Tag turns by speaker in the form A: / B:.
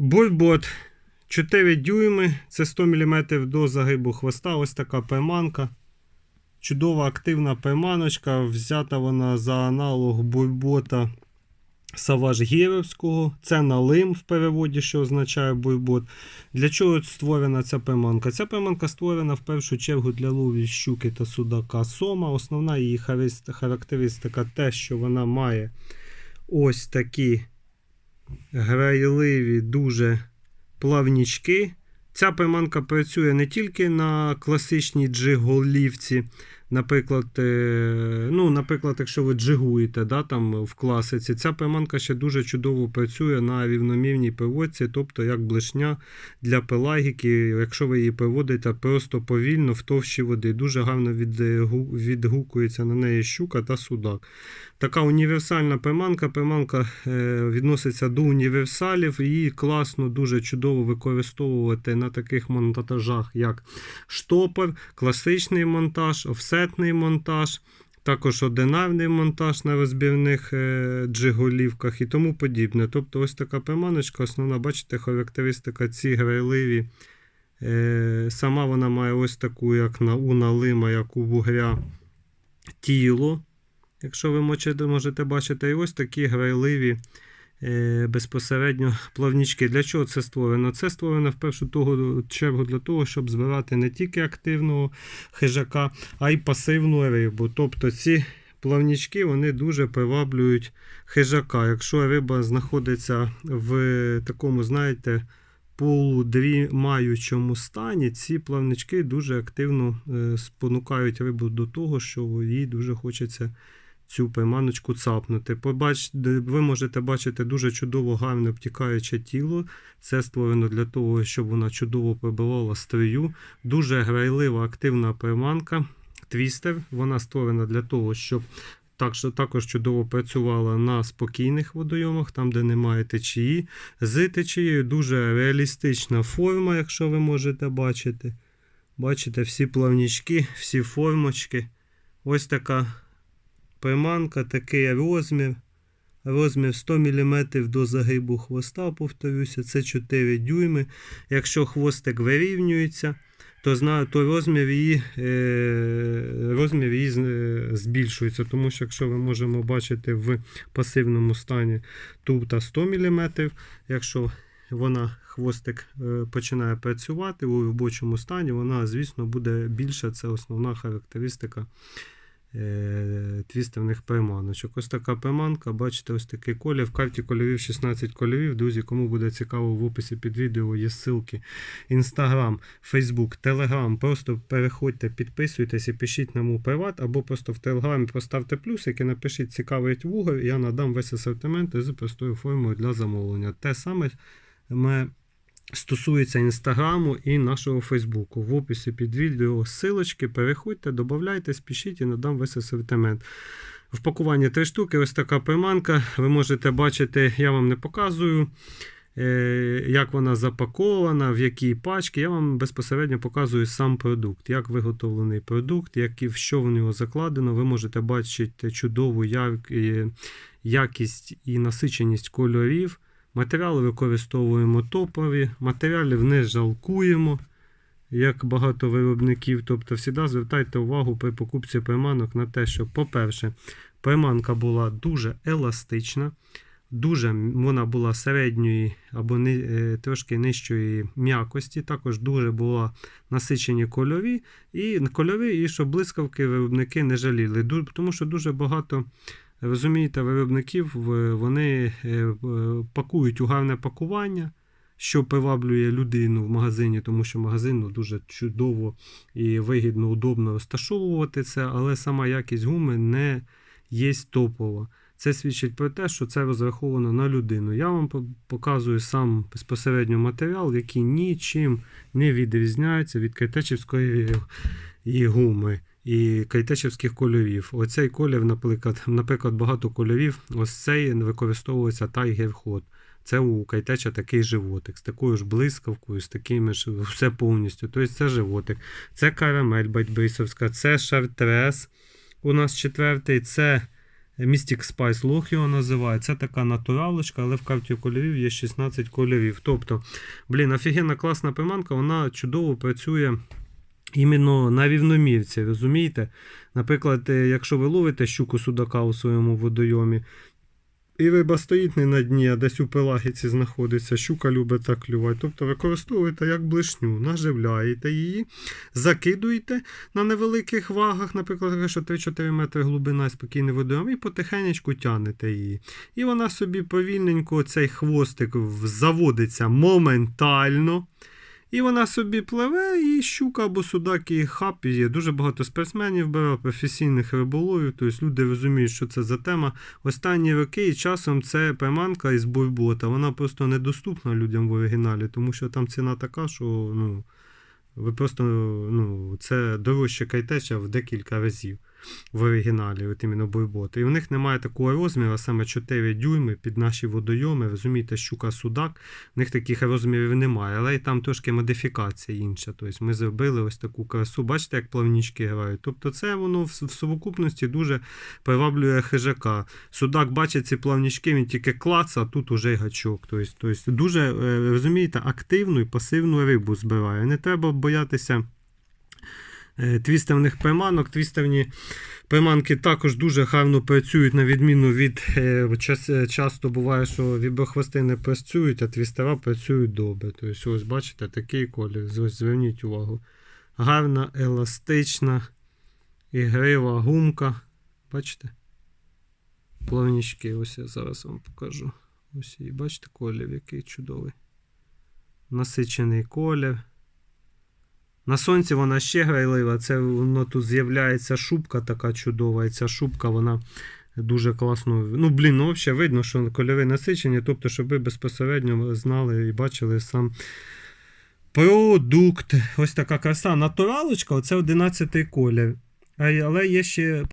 A: Бойбот 4 дюйми, це 100 мм до загибу хвоста. Ось така пайманка. Чудова активна пайманочка. Взята вона за аналог бойбота Саваж Гєрівського. Це налим в переводі, що означає бойбот. Для чого створена ця пайманка? Ця пайманка створена в першу чергу для ловлі щуки та судака сома. Основна її характеристика те, що вона має ось такі грайливі, дуже плавнічки. Ця приманка працює не тільки на класичній джиголівці. Наприклад, е, ну, наприклад, якщо ви джигуєте да, там, в класиці, ця приманка ще дуже чудово працює на рівномірній проводці, тобто як блешня для пелагіки, якщо ви її проводите просто повільно в товщі води. Дуже гарно відгукується на неї щука та судак. Така універсальна приманка. Приманка е, відноситься до універсалів. Її класно, дуже чудово використовувати на таких монтажах, як штопор, класичний монтаж, офсетний монтаж. Також одинарний монтаж на розбірних е, джиголівках і тому подібне. Тобто ось така приманочка, основна, бачите, характеристика ці грайливі. Е, сама вона має ось таку, як на у налима, як у вугря тіло. Якщо ви можете, бачити, і ось такі грайливі безпосередньо плавнічки. Для чого це створено? Це створено в першу чергу для того, щоб збирати не тільки активного хижака, а й пасивну рибу. Тобто ці плавнічки вони дуже приваблюють хижака. Якщо риба знаходиться в такому, знаєте, полудрімаючому стані, ці плавнички дуже активно е, спонукають рибу до того, що їй дуже хочеться цю приманочку цапнути. Побач, ви можете бачити дуже чудово гарне обтікаюче тіло. Це створено для того, щоб вона чудово прибивала стрию. Дуже грайлива активна приманка. Твістер. Вона створена для того, щоб так, що також чудово працювала на спокійних водойомах, там, де немає течії. З течією дуже реалістична форма, якщо ви можете бачити. Бачите, всі плавнічки, всі формочки. Ось така приманка, такий розмір. Розмір 100 мм до загибу хвоста, повторюся, це 4 дюйми. Якщо хвостик вирівнюється, то то розмір її, е, розмір її е, збільшується. Тому що якщо ми можемо бачити в пасивному стані тут 100 мм, якщо вона хвостик е, починає працювати у робочому стані, вона, звісно, буде більша. Це основна характеристика е, твістерних приманочок. Ось така приманка, бачите, ось такий колір. В карті кольорів 16 кольорів. Друзі, кому буде цікаво, в описі під відео є ссылки. Інстаграм, Фейсбук, Телеграм. Просто переходьте, підписуйтесь і пишіть нам у приват, або просто в Телеграмі поставте плюсики, напишіть цікавий вугор, я надам весь асортимент з простою формою для замовлення. Те саме ми стосується інстаграму і нашого Фейсбуку. В описі під відео ссылочки, переходьте, додавайте, пишіть і надам весь асортимент. В пакуванні три штуки, ось така приманка. Ви можете бачити, я вам не показую, е, як вона запакована, в якій пачці. Я вам безпосередньо показую сам продукт, як виготовлений продукт, як і в що в нього закладено. Ви можете бачити чудову е, якість і насиченість кольорів. Матеріали використовуємо топові, матеріалів не жалкуємо, як багато виробників. Тобто, завжди звертайте увагу при покупці приманок на те, що, по-перше, приманка була дуже еластична, дуже вона була середньої або ни, е, трошки нижчої м'якості. Також дуже була насичені кольорі, і кольори, і щоб блискавки виробники не жаліли. Тому що дуже багато. Розумієте, виробників вони е, пакують у гарне пакування, що приваблює людину в магазині, тому що магазин ну, дуже чудово і вигідно, удобно розташовувати це, але сама якість гуми не є топова. Це свідчить про те, що це розраховано на людину. Я вам показую сам безпосередньо матеріал, який нічим не відрізняється від кайтечівської і гуми і кайтечівських кольорів. Оцей колір, наприклад, наприклад, багато кольорів. Ось цей використовується Hot. Це у кайтеча такий животик з такою ж блискавкою, з такими ж все повністю. Тобто це животик. Це карамель батьбрисовська, це шартрес. У нас четвертий, це Mystic Spice Lock його називають. Це така натуралочка, але в карті кольорів є 16 кольорів. Тобто, блін, офігенна класна приманка, вона чудово працює. Іменно на рівномірці, розумієте? Наприклад, е, якщо ви ловите щуку судака у своєму водойомі, і риба стоїть не на дні, а десь у пелагіці знаходиться, щука любить так клювати. Тобто використовуєте як блишню, наживляєте її, закидуєте на невеликих вагах, наприклад, якщо 3-4 метри глибина спокійний водойом, і потихенечку тянете її. І вона собі повільненько, цей хвостик заводиться моментально. І вона собі пливе, і щука або судак, і хап є. Дуже багато спортсменів бере, професійних риболовів. Тобто люди розуміють, що це за тема. Останні роки і часом це приманка із бойбота. Вона просто недоступна людям в оригіналі, тому що там ціна така, що ну, ви просто ну, це дорожче кайтеча в декілька разів в оригіналі, от іменно бойботи. І в них немає такого розміру, а саме 4 дюйми під наші водойоми. Розумієте, щука судак, в них таких розмірів немає, але і там трошки модифікація інша. Тобто ми зробили ось таку красу. Бачите, як плавнічки грають. Тобто це воно в, совокупності дуже приваблює хижака. Судак бачить ці плавнічки, він тільки клац, а тут уже гачок. Тобто, тобто дуже е, розумієте, активну і пасивну рибу збирає. Не треба боятися. Е, Твістерних приманок, твістерні приманки також дуже гарно працюють, на відміну від е, е, часто буває, що віброхвости не працюють, а твістера працюють добре. Тобто, ось бачите, такий колір. Зверніть увагу. Гарна, еластична, ігрива гумка. Бачите? Плавнічки, ось я зараз вам покажу. Ось і бачите колір, який чудовий. Насичений колір. На сонці вона ще грайлива. Це воно тут з'являється шубка така чудова. І ця шубка, вона дуже класно. Ну, блін, ну, взагалі видно, що кольори насичені. Тобто, щоб ви безпосередньо знали і бачили сам продукт. Ось така краса. Натуралочка, оце 11 колір. Але є ще